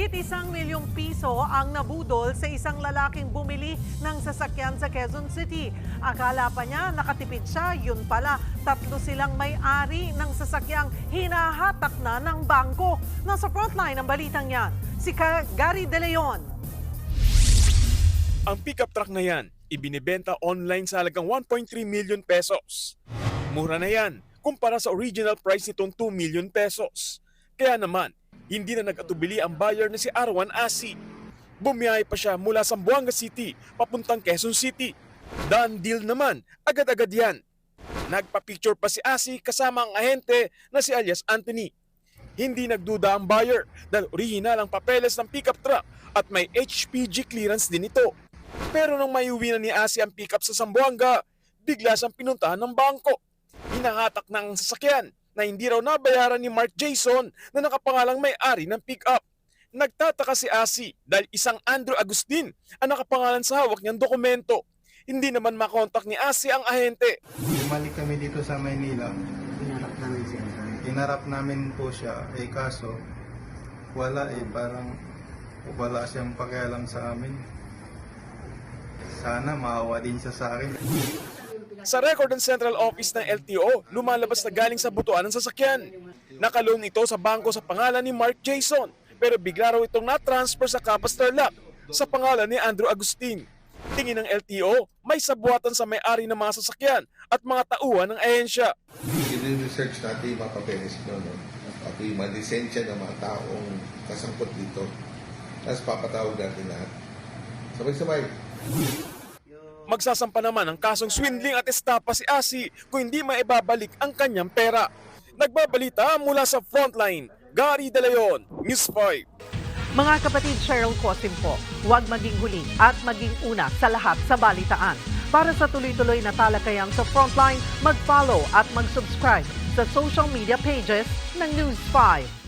Mahigit isang milyong piso ang nabudol sa isang lalaking bumili ng sasakyan sa Quezon City. Akala pa niya nakatipid siya, yun pala, tatlo silang may-ari ng sasakyang hinahatak na ng bangko. Nasa frontline ang balitang yan, si Gary De Leon. Ang pickup truck na yan, ibinibenta online sa halagang 1.3 million pesos. Mura na yan kumpara sa original price nitong 2 million pesos. Kaya naman, hindi na nag-atubili ang buyer na si Arwan Asi. Bumiyahe pa siya mula Zamboanga City papuntang Quezon City. Done deal naman, agad-agad yan. Nagpa-picture pa si Asi kasama ang ahente na si alias Anthony. Hindi nagduda ang buyer dahil original ang papeles ng pickup truck at may HPG clearance din ito. Pero nang maiuwi na ni Asi ang pickup sa Zamboanga, bigla siyang pinuntahan ng bangko. Hinahatak na ang sasakyan na hindi raw nabayaran ni Mark Jason na nakapangalang may-ari ng pickup. Nagtataka si Asi dahil isang Andrew Agustin ang nakapangalan sa hawak niyang dokumento. Hindi naman makontak ni Asi ang ahente. Bumalik kami dito sa Maynila. Hinarap namin siya. Inarap namin po siya. Eh kaso, wala eh. Parang wala siyang pakialam sa amin. Sana maawa din siya sa akin. Sa record ng Central Office ng LTO, lumalabas na galing sa butuan ng sasakyan. Nakaloan ito sa bangko sa pangalan ni Mark Jason, pero bigla raw itong na-transfer sa Capital Lock sa pangalan ni Andrew Agustin. Tingin ng LTO, may sabuatan sa may-ari ng mga sasakyan at mga tauhan ng ahensya. Sine-research natin yung mga papeles doon. No? Pati yung mga lisensya ng mga taong kasangkot dito. Tapos papatawag natin lahat. Sabay-sabay. Magsasampa naman ang kasong swindling at estapa si Asi kung hindi maibabalik ang kanyang pera. Nagbabalita mula sa frontline, Gary De Leon, News 5. Mga kapatid Cheryl Cosim po, huwag maging huli at maging una sa lahat sa balitaan. Para sa tuloy-tuloy na talakayang sa Frontline, mag-follow at mag-subscribe sa social media pages ng News 5.